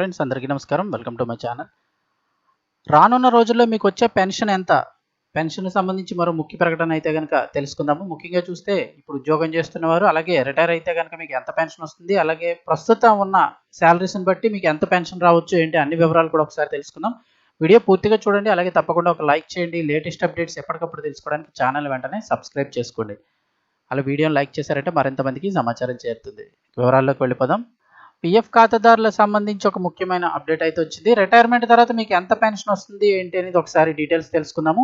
Friends అందరికీ నమస్కారం. Welcome to my channel. రానున్న రోజుల్లో మీకు వచ్చే పెన్షన్ ఎంత? పెన్షన్ సంబంధించి మరో ముఖ్య ప్రకటన అయితే కనుక తెలుసుకుందాము. ముఖ్యంగా చూస్తే ఇప్పుడు ఉద్యోగం చేస్తున్నవారు అలాగే రిటైర్ అయితే కనుక మీకు ఎంత పెన్షన్ వస్తుంది? అలాగే ప్రస్తుతం ఉన్న శాలరీస్ని బట్టి మీకు ఎంత పెన్షన్ రావచ్చు? ఏంటి? అన్ని వివరాలు కూడా ఒకసారి తెలుసుకుందాం. వీడియో పూర్తిగా చూడండి అలాగే తప్పకుండా ఒక లైక్ చేయండి. లేటెస్ట్ అప్డేట్స్ ఎప్పటికప్పుడు తెలుసుకోవడానికి ఛానల్ వెంటనే సబ్స్క్రైబ్ చేసుకోండి. అలా వీడియోని లైక్ చేశారంటే మరింత మందికి సమాచారం చేరుతుంది. వివరాల్లోకి వెళ్ళిపోదాం. పిఎఫ్ ఖాతాదారులకు సంబంధించి ఒక ముఖ్యమైన అప్డేట్ అయితే వచ్చింది. రిటైర్మెంట్ తర్వాత మీకు ఎంత పెన్షన్ వస్తుంది ఏంటి అనేది ఒకసారి డీటెయిల్స్ తెలుసుకుందాము.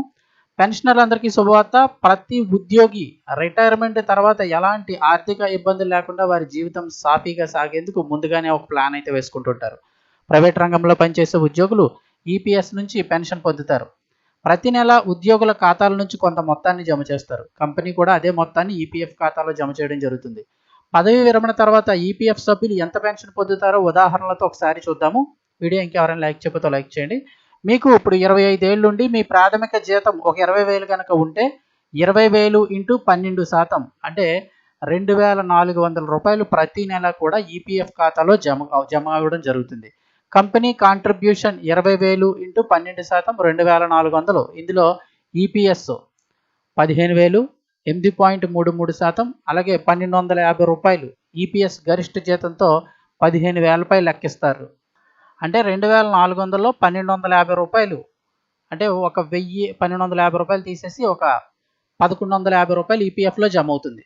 పెన్షనర్లందరికీ శుభవార్త. ప్రతి ఉద్యోగి రిటైర్మెంట్ తర్వాత ఎలాంటి ఆర్థిక ఇబ్బందులు లేకుండా వారి జీవితం సాఫీగా సాగేందుకు ముందుగానే ఒక ప్లాన్ అయితే వేసుకుంటుంటారు. ప్రైవేట్ రంగంలో పనిచేసే ఉద్యోగులు ఈపీఎస్ నుంచి పెన్షన్ పొందుతారు. ప్రతి నెల ఉద్యోగుల ఖాతాల నుంచి కొంత మొత్తాన్ని జమ చేస్తారు. కంపెనీ కూడా అదే మొత్తాన్ని ఈపీఎఫ్ ఖాతాలో జమ చేయడం జరుగుతుంది. పదవి విరమణ తర్వాత ఈపీఎఫ్ సభ్యులు ఎంత పెన్షన్ పొందుతారో ఉదాహరణలతో ఒకసారి చూద్దాము. వీడియో ఇంకెవరైనా లైక్ చెప్పతో లైక్ చేయండి. మీకు ఇప్పుడు ఇరవై ఐదేళ్ళు ఉండి మీ ప్రాథమిక జీతం ఒక ఇరవై వేలు కనుక ఉంటే ఇరవై వేలు ఇంటూ పన్నెండు శాతం అంటే రెండు వేల నాలుగు వందల రూపాయలు ప్రతి నెల కూడా ఈపీఎఫ్ ఖాతాలో జమ జమ అవ్వడం జరుగుతుంది. కంపెనీ కాంట్రిబ్యూషన్ ఇరవై వేలు ఇంటూ పన్నెండు శాతం రెండు వేల నాలుగు వందలు. ఇందులో ఈపీఎస్ పదిహేను వేలు ఎనిమిది పాయింట్ మూడు మూడు శాతం అలాగే పన్నెండు వందల యాభై రూపాయలు ఈపీఎస్ గరిష్ట జీతంతో పదిహేను వేలపై లెక్కిస్తారు. అంటే రెండు వేల నాలుగు వందలలో పన్నెండు వందల యాభై రూపాయలు అంటే ఒక వెయ్యి పన్నెండు వందల యాభై రూపాయలు తీసేసి ఒక పదకొండు వందల యాభై రూపాయలు ఈపీఎఫ్లో జమ అవుతుంది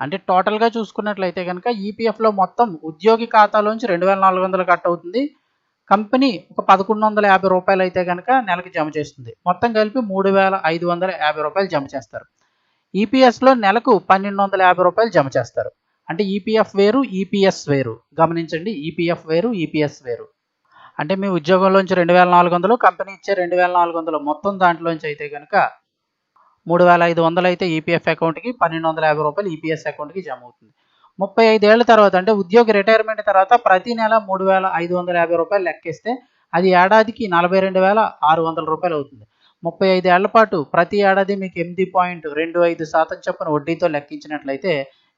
అంటే టోటల్గా చూసుకున్నట్లయితే కనుక ఈపీఎఫ్లో మొత్తం ఉద్యోగి ఖాతాలోంచి రెండు వేల నాలుగు వందలు కట్ అవుతుంది. కంపెనీ ఒక పదకొండు వందల యాభై రూపాయలు అయితే కనుక నెలకి జమ చేస్తుంది. మొత్తం కలిపి మూడు వేల ఐదు వందల యాభై రూపాయలు జమ చేస్తారు. ఈపీఎస్లో నెలకు పన్నెండు వందల యాభై రూపాయలు జమ చేస్తారు. అంటే ఈపీఎఫ్ వేరు ఈపీఎస్ వేరు. గమనించండి ఈపీఎఫ్ వేరు ఈపీఎస్ వేరు. అంటే మీ ఉద్యోగంలోంచి రెండు వేల నాలుగు వందలు కంపెనీ ఇచ్చే రెండు వేల నాలుగు వందలు మొత్తం దాంట్లోంచి అయితే కనుక మూడు వేల ఐదు వందలు అయితే ఈపీఎఫ్ అకౌంట్కి పన్నెండు వందల యాభై రూపాయలు ఈపీఎస్ అకౌంట్కి జమ అవుతుంది. ముప్పై ఐదేళ్ళ తర్వాత అంటే ఉద్యోగి రిటైర్మెంట్ తర్వాత ప్రతి నెల మూడు వేల ఐదు వందల యాభై రూపాయలు లెక్కిస్తే అది ఏడాదికి నలభై రెండు వేల ఆరు వందల రూపాయలు అవుతుంది. ముప్పై ఐదు ఏళ్ళ పాటు ప్రతి ఏడాది మీకు ఎనిమిది పాయింట్ రెండు ఐదు శాతం చొప్పున వడ్డీతో లెక్కించినట్లయితే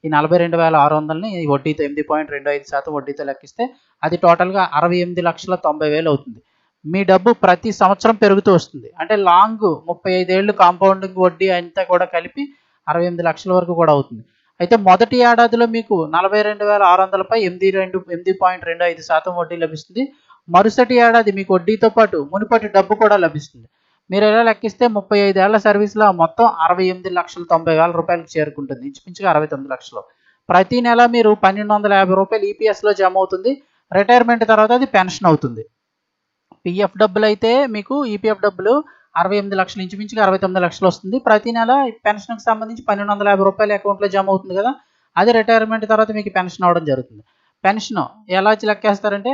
ఈ నలభై రెండు వేల ఆరు వందలని వడ్డీతో ఎనిమిది పాయింట్ రెండు ఐదు శాతం వడ్డీతో లెక్కిస్తే అది టోటల్గా అరవై ఎనిమిది లక్షల తొంభై వేలు అవుతుంది. మీ డబ్బు ప్రతి సంవత్సరం పెరుగుతూ వస్తుంది. అంటే లాంగ్ ముప్పై ఐదేళ్ళు కాంపౌండింగ్ వడ్డీ అంతా కూడా కలిపి అరవై ఎనిమిది లక్షల వరకు కూడా అవుతుంది. అయితే మొదటి ఏడాదిలో మీకు నలభై రెండు వేల ఆరు వందలపై ఎనిమిది రెండు ఎనిమిది పాయింట్ రెండు ఐదు శాతం వడ్డీ లభిస్తుంది. మరుసటి ఏడాది మీకు వడ్డీతో పాటు మునుపటి డబ్బు కూడా లభిస్తుంది. మీరు ఎలా లెక్కిస్తే ముప్పై ఐదేళ్ళ సర్వీస్లో మొత్తం అరవై ఎనిమిది లక్షల తొంభై వేల రూపాయలకు చేరుకుంటుంది. ఇంచుమించుగా అరవై తొమ్మిది లక్షలు. ప్రతి నెల మీరు పన్నెండు వందల యాభై రూపాయలు ఈపీఎస్లో జమ అవుతుంది. రిటైర్మెంట్ తర్వాత అది పెన్షన్ అవుతుంది. పిఎఫ్ డబ్బులు అయితే మీకు ఈపీఎఫ్ డబ్బులు అరవై ఎనిమిది లక్షలు ఇంచుమించుగా అరవై తొమ్మిది లక్షలు వస్తుంది. ప్రతి నెల పెన్షన్కి సంబంధించి పన్నెండు వందల యాభై రూపాయలు అకౌంట్లో జమ అవుతుంది కదా అది రిటైర్మెంట్ తర్వాత మీకు పెన్షన్ అవడం జరుగుతుంది. పెన్షన్ ఎలా లెక్కేస్తారంటే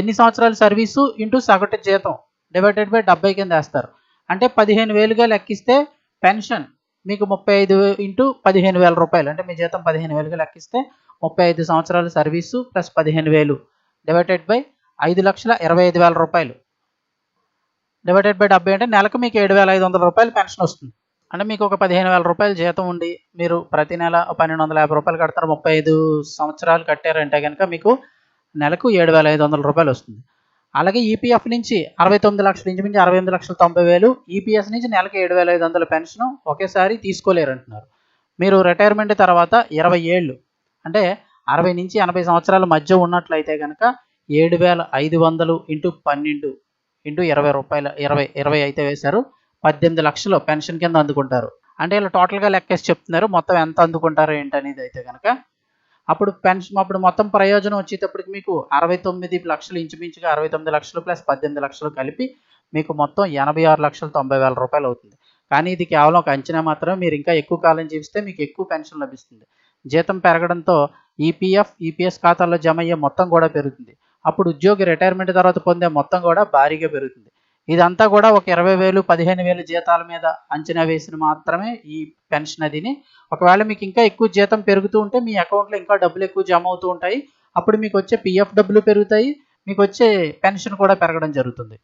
ఎన్ని సంవత్సరాల సర్వీసు ఇంటూ సగటు జీతం డివైడెడ్ బై డెబ్బై కింద వేస్తారు. అంటే పదిహేను వేలుగా లెక్కిస్తే పెన్షన్. మీకు ముప్పై ఐదు ఇంటూ పదిహేను వేల రూపాయలు. అంటే మీ జీతం పదిహేను వేలుగా లెక్కిస్తే ముప్పై ఐదు సంవత్సరాల సర్వీసు ప్లస్ పదిహేను వేలు. డివైడెడ్ బై ఐదు లక్షల ఇరవై ఐదు వేల రూపాయలు. డివైడెడ్ బై డెబ్బై అంటే నెలకు మీకు ఏడు వేల ఐదు వందల రూపాయలు పెన్షన్ వస్తుంది. అంటే మీకు ఒక పదిహేను వేల రూపాయలు జీతం ఉండి మీరు ప్రతి నెల పన్నెండు వందల యాభై రూపాయలు కడతారు. ముప్పై ఐదు సంవత్సరాలు కట్టారంటే కనుక మీకు నెలకు ఏడు వేల ఐదు వందల రూపాయలు వస్తుంది. అలాగే ఈపీఎఫ్ నుంచి అరవై తొమ్మిది లక్షలు ఇంచుమించి అరవై ఎనిమిది లక్షల తొంభై వేలు. ఈపీఎస్ నుంచి నెలకి ఏడు వేల ఐదు వందల పెన్షన్ ఒకేసారి తీసుకోలేరంటున్నారు. మీరు రిటైర్మెంట్ తర్వాత ఇరవై ఏళ్ళు అంటే అరవై నుంచి ఎనభై సంవత్సరాల మధ్య ఉన్నట్లయితే కనుక ఏడు వేల ఐదు వందలు ఇంటూ పన్నెండు ఇంటూ ఇరవై రూపాయల ఇరవై ఇరవై అయితే వేశారు. పద్దెనిమిది లక్షలు పెన్షన్ కింద అందుకుంటారు. అంటే ఇలా టోటల్గా లెక్కేసి చెప్తున్నారు. మొత్తం ఎంత అందుకుంటారు ఏంటనేది అయితే కనుక అప్పుడు పెన్షన్ అప్పుడు మొత్తం ప్రయోజనం వచ్చేటప్పటికి మీకు అరవై తొమ్మిది లక్షలు ఇంచుమించుగా అరవై తొమ్మిది లక్షలు ప్లస్ పద్దెనిమిది లక్షలు కలిపి మీకు మొత్తం ఎనభై ఆరు లక్షల తొంభై వేల రూపాయలు అవుతుంది. కానీ ఇది కేవలం ఒక అంచనా మాత్రమే. మీరు ఇంకా ఎక్కువ కాలం జీవిస్తే మీకు ఎక్కువ పెన్షన్ లభిస్తుంది. జీతం పెరగడంతో ఈపీఎఫ్ ఈపీఎస్ ఖాతాల్లో జమ అయ్యే మొత్తం కూడా పెరుగుతుంది. అప్పుడు ఉద్యోగి రిటైర్మెంట్ తర్వాత పొందే మొత్తం కూడా భారీగా పెరుగుతుంది. ఇదంతా కూడా ఒక ఇరవై వేలు పదిహేను వేలు జీతాల మీద అంచనా వేసిన మాత్రమే ఈ పెన్షన్ అదిని. ఒకవేళ మీకు ఇంకా ఎక్కువ జీతం పెరుగుతూ ఉంటే మీ అకౌంట్లో ఇంకా డబ్బులు ఎక్కువ జమ అవుతూ ఉంటాయి. అప్పుడు మీకు వచ్చే పిఎఫ్ డబ్బులు పెరుగుతాయి. మీకు వచ్చే పెన్షన్ కూడా పెరగడం జరుగుతుంది.